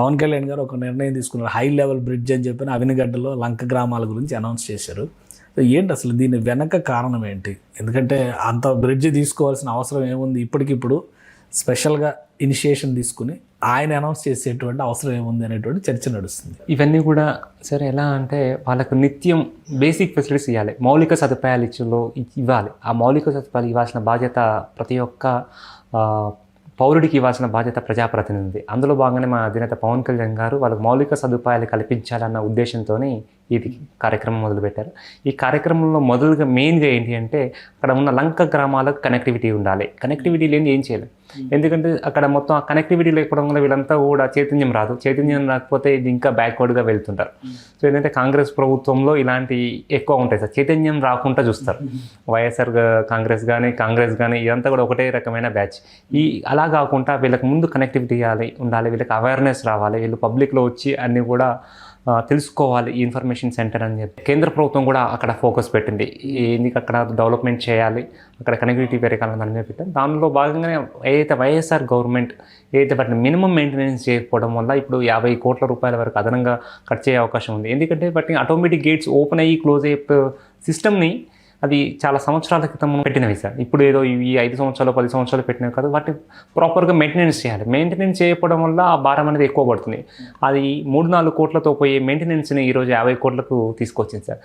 పవన్ కళ్యాణ్ గారు ఒక నిర్ణయం తీసుకున్నారు. హై లెవెల్ బ్రిడ్జ్ అని చెప్పిన అవినగడ్డలో లంక గ్రామాల గురించి అనౌన్స్ చేశారు. సో ఏంటి అసలు దీని వెనక కారణం ఏంటి? ఎందుకంటే అంత బ్రిడ్జ్ తీసుకోవాల్సిన అవసరం ఏముంది? ఇప్పటికిప్పుడు స్పెషల్గా ఇనిషియేషన్ తీసుకుని ఆయన అనౌన్స్ చేసేటువంటి అవసరం ఏముంది అనేటువంటి చర్చ నడుస్తుంది. ఇవన్నీ కూడా సరే ఎలా అంటే వాళ్ళకు నిత్యం బేసిక్ ఫెసిలిటీస్ ఇవ్వాలి. మౌలిక సదుపాయాలు ఇచ్చులో ఇవ్వాలి. ఆ మౌలిక సదుపాయాలు ఇవ్వాల్సిన బాధ్యత ప్రతి ఒక్క పౌరుడికి ఇవ్వాల్సిన బాధ్యత ప్రజాప్రతినిధి అందులో భాగంగానే మా అధినేత పవన్ కళ్యాణ్ గారు వాళ్ళకి మౌలిక సదుపాయాలు కల్పించాలన్న ఉద్దేశంతోనే ఇది కార్యక్రమం మొదలుపెట్టారు. ఈ కార్యక్రమంలో మొదలుగా మెయిన్గా ఏంటి అంటే అక్కడ ఉన్న లంక గ్రామాలకు కనెక్టివిటీ ఉండాలి. కనెక్టివిటీ లేని ఏం చేయలేదు ఎందుకంటే అక్కడ మొత్తం ఆ కనెక్టివిటీ లేకపోవడం వల్ల వీళ్ళంతా కూడా చైతన్యం రాదు. చైతన్యం రాకపోతే ఇది ఇంకా బ్యాక్వర్డ్గా వెళ్తుంటారు. సో ఏంటంటే కాంగ్రెస్ ప్రభుత్వంలో ఇలాంటి ఎక్కువ ఉంటాయి సార్. చైతన్యం రాకుండా చూస్తారు. వైఎస్ఆర్ గా- కాంగ్రెస్ కానీ కాంగ్రెస్ కానీ ఇదంతా కూడా ఒకటే రకమైన బ్యాచ్. ఈ అలా కాకుండా వీళ్ళకి ముందు కనెక్టివిటీ ఇవ్వాలి ఉండాలి వీళ్ళకి అవేర్నెస్ రావాలి వీళ్ళు పబ్లిక్లో వచ్చి అన్నీ కూడా తెలుసుకోవాలి ఈ ఇన్ఫర్మేషన్ సెంటర్ అని చెప్పి. కేంద్ర ప్రభుత్వం కూడా అక్కడ ఫోకస్ పెట్టింది. ఎందుకు అక్కడ డెవలప్మెంట్ చేయాలి? అక్కడ కనెక్టివిటీ పెరగాలని దాని మీద పెట్టారు దానిలో భాగంగానే ఏదైతే వైఎస్ఆర్ గవర్నమెంట్ ఏదైతే వాటిని మినిమం మెయింటెనెన్స్ చేయకపోవడం వల్ల ఇప్పుడు యాభై కోట్ల రూపాయల వరకు అదనంగా ఖర్చు అయ్యే అవకాశం ఉంది. ఎందుకంటే వాటిని ఆటోమేటిక్ గేట్స్ ఓపెన్ అయ్యి క్లోజ్ అయ్యే సిస్టమ్ని అది చాలా సంవత్సరాల క్రితం పెట్టినవి సార్ ఇప్పుడు ఏదో ఈ ఐదు సంవత్సరాలు పది సంవత్సరాలు పెట్టినవి కాదు వాటిని ప్రాపర్గా మెయింటెనెన్స్ చేయాలి. మెయింటెనెన్స్ చేయకపోవడం వల్ల ఆ భారం అనేది ఎక్కువ పడుతుంది. అది మూడు నాలుగు కోట్లతో పోయే మెయింటెనెన్స్ని ఈరోజు యాభై కోట్లకు తీసుకొచ్చింది సార్.